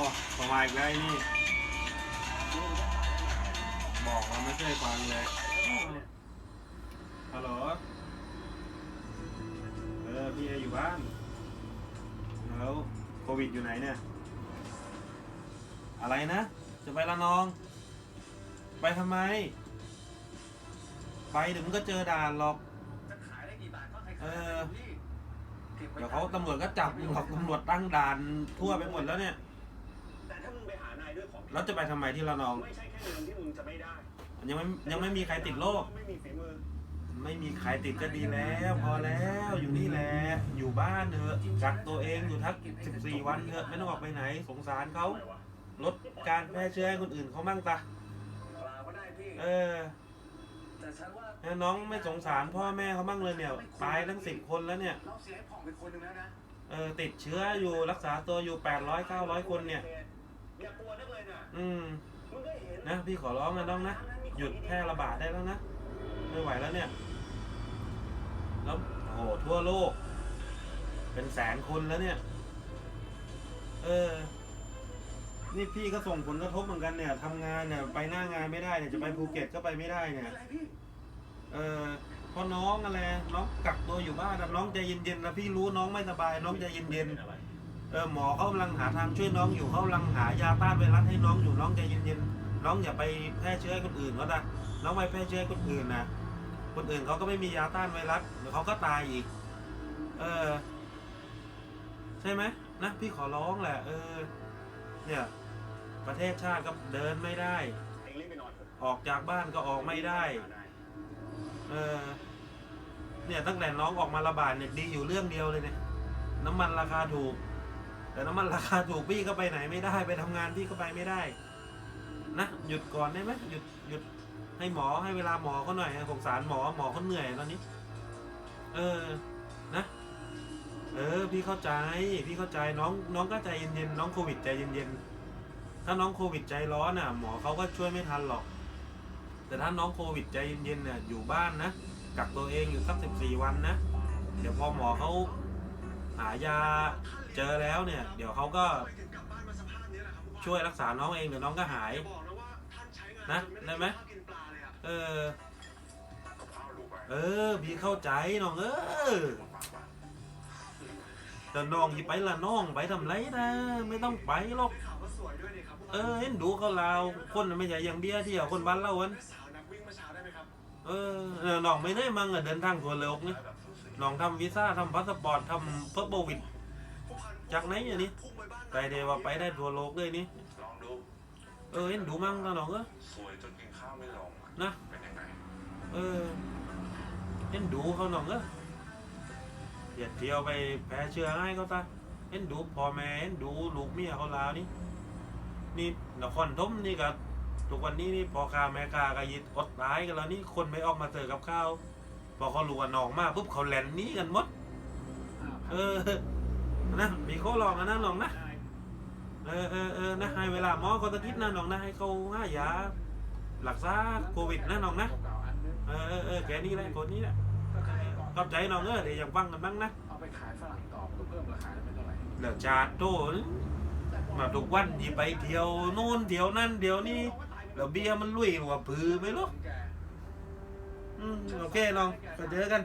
มาอีกแล้วไอ้นี่ บอกเราไม่เคยฟังเลยฮัลโหล เออ พี่เออยู่บ้าน แล้วโควิดอยู่ไหนเนี่ย อะไรนะ จะไปละนอง ไปทำไม ไปเดี๋ยวมันก็เจอด่านหรอก จะขายได้กี่บาทก็ให้เอขายอพี่ก็บไเดี๋ยวเขาตำรวจก็จับมึงหรอกตำรวจตั้งด่านทั่วไปหมดแล้วเนี่ย แล้วจะไปทำไมที่ละนอง ไม่ใช่แค่เงินที่มึงจะไม่ได้ยังไม่ยังไม่มีใครติดโรคไม่มีฝีมือไม่มีใครติดก็ดีแล้ว พอแล้วอยู่นี่แหละอยู่บ้านเถอะกักตัวเองอยู่ทัก 14 วันเถอะไม่ต้องออกไปไหน สงสารเขาทำไมวะลดการแพร่เชื้อให้คนอื่นเขามั่งตาเปล่าก็ได้พี่เออแต่ฉันว่าแล้วน้องไม่สงสารพ่อแม่เขามั่งเลยเนี่ยตายทั้งสิบคนแล้วเนี่ยเราเสียให้ผ่องเป็นคนหนึ่งแล้วนะเออติดเชื้ออยู่รักษาตัวอยู่ 800 900 คนเนี่ย อย่ากลัวนักเลยนะอืมมึงก็เห็นนะพี่ขอร้องนะน้องนะหยุดแพร่ระบาดได้แล้วนะไม่ไหวแล้วเนี่ย แล้วโอ้โหทั่วโลก เป็นแสนคนแล้วเนี่ย เออ นี่พี่ก็ส่งผลกระทบเหมือนกันเนี่ยทำงานเนี่ยไปหน้างานไม่ได้เนี่ยจะไปภูเก็ตก็ไปไม่ได้เนี่ย อะไรพี่เออเพราะน้องอะไรน้องกักตัวอยู่บ้านนะน้องใจเย็นๆนะพี่รู้น้องไม่สบาย น้องใจเย็นๆ เออหมอเขากำลังหาทางช่วยน้องอยู่เขากำลังหายาต้านไวรัสให้น้องอยู่น้องใจเย็นๆน้องอย่าไปแพร่เชื้อให้คนอื่นเขานะน้องไปแพร่เชื้อให้คนอื่นนะคนอื่นเขาก็ไม่มียาต้านไวรัสเดี๋ยวเขาก็ตายอีก เออ ใช่ไหมนะพี่ขอร้องแหละ เออ เนี่ย ประเทศชาติก็เดินไม่ได้องรีบไปนอนเถอะออกจากบ้านก็ออกไม่ได้ เออ เนี่ยตั้งแต่น้องออกมาระบาดเนี่ยดีอยู่เรื่องเดียวเลยเนี่ย น้ำมันราคาถูก แต่น้ำมันราคาถูกพี่ก็ไปไหนไม่ได้ ไปทำงานพี่ก็ไปไม่ได้ นะหยุดก่อนได้ไหมหยุดหยุดให้หมอให้เวลาหมอเขาหน่อยสงสารหมอหมอเขาเหนื่อยตอนนี้ เออนะ เออ พี่เข้าใจ พี่เข้าใจน้องน้องก็ใจเย็นๆน้องโควิดใจเย็นๆถ้าน้องโควิดใจร้อนอะ หมอเขาก็ช่วยไม่ทันหรอก แต่ถ้าน้องโควิดใจเย็นๆเนี่ยอยู่บ้านนะกักตัวเองอยู่สักสิบสี่วันนะเดี๋ยวพอหมอเขา หายาเจอแล้วเนี่ย เดี๋ยวเขาก็ช่วยรักษาน้องเองเดี๋ยวน้องก็หายนะได้ไหมเลยอเออกับข้าวดูไปเออพี่เข้าใจน้องเออแต่น้องที่ไปละน้องไปทำไรนะไม่ต้องไปหรอกข่าวว่าสวยด้วยนี่คเออเห็นดูเขาลาวคนไม่ใช่อย่างเดียวที่เอาคนบ้านเราวันเอหมครับเอน้องไม่ได้มั่งอะเดินทางทั่วโลกนี่ แบบสูสีน้องทำวีซ่าทำพาสปอร์ตทำเพิร์โบวิดจากไหนอะนี่พุ่งไปบ้ไปเดียวว่าไปได้ทั่วโลกเลยนี่ลองดูเออเห็นดูมั่งตาน้องเออสวยจนกินข้าวไม่ลงนะเป็นยังไงเออเห็นดูเขาน้องเอออย่าเที่ยวไปแพ้เชื้อให้เขาซะเห็นดูพ่อแม่เห็นดูลูกเมียเขาลาวนี่นี่นครธมนี่กับทุกวันนี้นี่พอคาแม่คาก็ยิดอดตายกันแล้วนี่คนไม่ออกมาเจอกับข้าว พอเขารู้ว่าน้องมาปุ๊บเขาแหลนหนี้กันหมด เออ นะมีข้อลองกันนะน้องนะ เออเออเออนะให้เวลาหมอก็ตะคิดนะน้องนะให้เขาให้ยารักษาโควิดนะน้องนะ เออเออเออแกนี่แหละคนนี้แหละขอบใจน้องเออเดี๋ยวยังฟังกันบ้างนะ เอาไปขายฝรั่งต่อมันก็เพิ่มราคาได้ไม่เท่าไหร่เดี๋ยวจาดโตนี่มาทุกวันยีไปเที่ยวนู่นเที่ยวนั่นเที่ยวนี่แล้วเบียร์มันลุยหัวผือไหมลูกแก อืมโอเคน้องก็เจอกัน